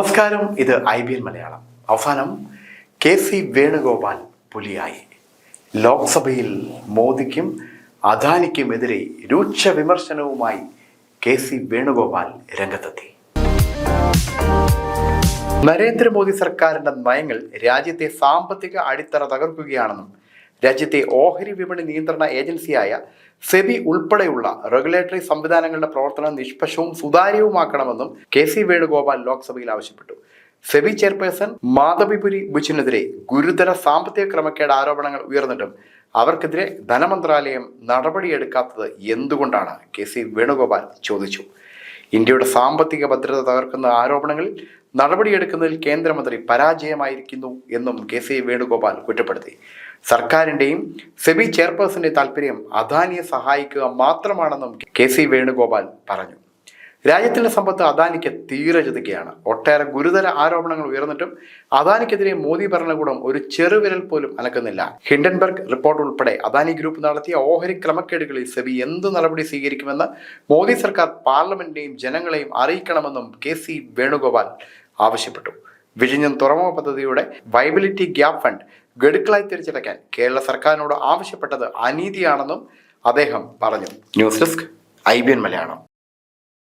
നമസ്കാരം ഇത് I B L Malayalam. അവസാനം കെ സി വേണുഗോപാൽ പുലിയായി. ലോക്സഭയിൽ മോദിക്കും അദാനിക്കുമെതിരെ രൂക്ഷ വിമർശനവുമായി കെ സി വേണുഗോപാൽ രംഗത്തെത്തി. നരേന്ദ്രമോദി സർക്കാരിന്റെ നയങ്ങൾ രാജ്യത്തെ സാമ്പത്തിക അടിത്തറ തകർക്കുകയാണെന്നും രാജ്യത്തെ ഓഹരി വിപണി നിയന്ത്രണ ഏജൻസിയായ സെബി ഉൾപ്പെടെയുള്ള റെഗുലേറ്ററി സംവിധാനങ്ങളുടെ പ്രവർത്തനം നിഷ്പക്ഷവും സുതാര്യവുമാക്കണമെന്നും കെ സി വേണുഗോപാൽ ലോക്സഭയിൽ ആവശ്യപ്പെട്ടു. സെബി ചെയർപേഴ്സൺ മാധവിപുരി ബുച്ചിനെതിരെ ഗുരുതര സാമ്പത്തിക ക്രമക്കേട് ആരോപണങ്ങൾ ഉയർന്നിട്ടും അവർക്കെതിരെ ധനമന്ത്രാലയം നടപടിയെടുക്കാത്തത് എന്തുകൊണ്ടാണ്? കെ സി വേണുഗോപാൽ ചോദിച്ചു. ഇന്ത്യയുടെ സാമ്പത്തിക ഭദ്രത തകർക്കുന്ന ആരോപണങ്ങളിൽ നടപടിയെടുക്കുന്നതിൽ കേന്ദ്രമന്ത്രി പരാജയമായിരിക്കുന്നു എന്നും കെ സി വേണുഗോപാൽ കുറ്റപ്പെടുത്തി. സർക്കാരിന്റെയും സെബി ചെയർപേഴ്സന്റെ താല്പര്യം അദാനിയെ സഹായിക്കുക മാത്രമാണെന്നും കെ സി വേണുഗോപാൽ പറഞ്ഞു. രാജ്യത്തിന്റെ സമ്പത്ത് അദാനിക്ക് തീരെ ചതുക്കുകയാണ്. ഒട്ടേറെ ഗുരുതര ആരോപണങ്ങൾ ഉയർന്നിട്ടും അദാനിക്കെതിരെ മോദി ഭരണകൂടം ഒരു ചെറുവിരൽ പോലും അനക്കുന്നില്ല ഹിൻഡൻബർഗ് റിപ്പോർട്ട് ഉൾപ്പെടെ അദാനി ഗ്രൂപ്പ് നടത്തിയ ഓഹരി ക്രമക്കേടുകളിൽ സെബി എന്ത് നടപടി സ്വീകരിക്കുമെന്ന് മോദി സർക്കാർ പാർലമെന്റിനെയും ജനങ്ങളെയും അറിയിക്കണമെന്നും കെ സി വേണുഗോപാൽ ആവശ്യപ്പെട്ടു. വിഴിഞ്ഞം തുറമുഖ പദ്ധതിയുടെ വൈബിലിറ്റി ഗ്യാപ് ഫണ്ട് ഗഡുക്കളായി തിരിച്ചടയ്ക്കാൻ കേരള സർക്കാരിനോട് ആവശ്യപ്പെട്ടത് അനീതിയാണെന്നും അദ്ദേഹം പറഞ്ഞു. News desk I B N Malayalam.